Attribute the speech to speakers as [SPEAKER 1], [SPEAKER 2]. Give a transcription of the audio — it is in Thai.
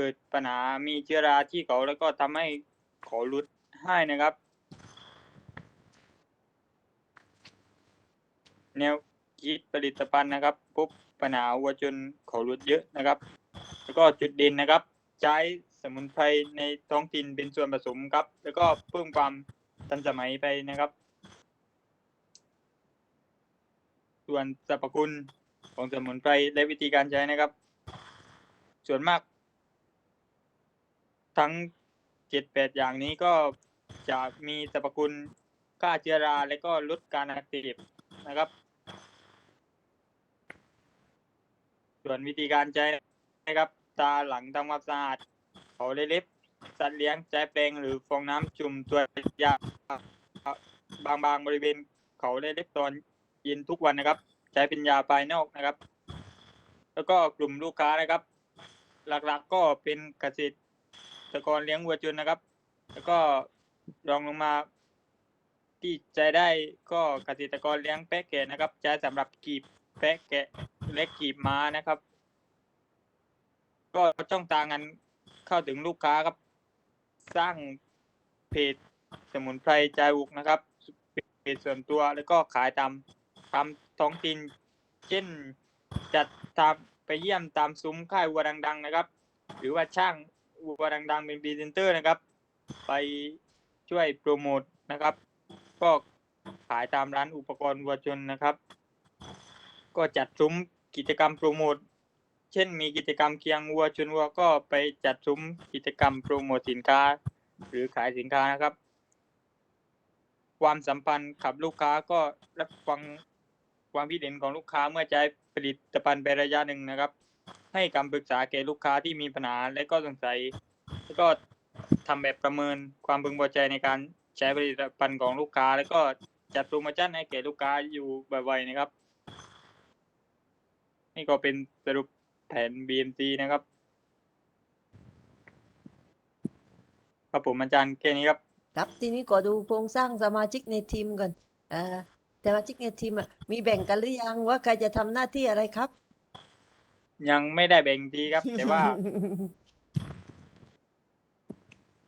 [SPEAKER 1] เกิดปัญหามีเชื้อราที่เขาแล้วก็ทำให้เขาหลุดให้นะครับ แนวคิดผลิตภัณฑ์นะครับพบปัญหาวัวจนเขาหลุดเยอะนะครับ แล้วก็จุดเด่นนะครับ ใช้สมุนไพรในท้องถิ่นเป็นส่วนผสมครับ แล้วก็เพิ่มความทันสมัยไปนะครับ ส่วนสรรพคุณของสมุนไพรและวิธีการใช้นะครับ ส่วนมาก ทั้งเจ็ดแปดอย่างนี้ก็จะมีสรรพคุณฆ่าเชื้อราและก็ลดการอักเสบนะครับ ส่วนวิธีการใช้นะครับตาหลังทำความสะอาดเขาเล็บสัตว์เลี้ยงใช้แปรงหรือฟองน้ำจุ่มตัวยาบางๆบริเวณเขาเล็บตอนเย็นทุกวันนะครับ ใช้เป็นยาภายนอกนะครับ แล้วก็กลุ่มลูกค้านะครับ หลักๆก็เป็นเกษตร กรเลี้ยงวัวจุนนะครับ แล้วก็รองลงมา ที่ใช้ได้ก็เกษตรกรเลี้ยงแพะแกะนะครับใช้สำหรับกีบแพะแกะและกีบม้านะครับ ก็ช่องทางกันเข้าถึงลูกค้าครับ สร้างเพจสมุนไพรใจาอุกนะครับเพจส่วนตัวแล้วก็ขายตามตามท้องถิ่นเช่นจัดตามไปเยี่ยมตามซุ้มค่ายวัวดัง ๆ นะครับ หรือว่าช่าง วัวดังๆ เป็นพรีเซนเตอร์นะครับ ไปช่วยโปรโมทนะครับ ก็ขายตามร้านอุปกรณ์วัวชนนะครับ ก็จัดซุ้มกิจกรรมโปรโมทเช่นมีกิจกรรมเคียงวัวชนวัวก็ไปจัดซุ้มกิจกรรมโปรโมทสินค้า หรือขายสินค้านะครับ ความสัมพันธ์กับลูกค้าก็รับฟังความคิดเห็นของลูกค้าเมื่อใช้ผลิตภัณฑ์ไประยะหนึ่งนะครับ ให้คำปรึกษาแก่ลูกค้าที่มีปัญหาและก็สงสัย แล้วก็ทำแบบประเมินความพึงพอใจในการใช้ผลิตภัณฑ์ของลูกค้า แล้วก็จัดโปรโมชั่นให้แก่ลูกค้าอยู่บ่อยๆนะครับ นี่ก็เป็นสรุปแผน BMC นะครับ ครับผมอาจารย์แค่นี้ครับ
[SPEAKER 2] ครับทีนี้ก็ดูโครงสร้างสมาชิกในทีมก่อนเอ่อสมาชิกในทีมอะมีแบ่งกันหรือยังว่าใครจะทำหน้าที่อะไรครับ
[SPEAKER 1] ยังไม่ได้แบ่งดีครับ แต่ว่า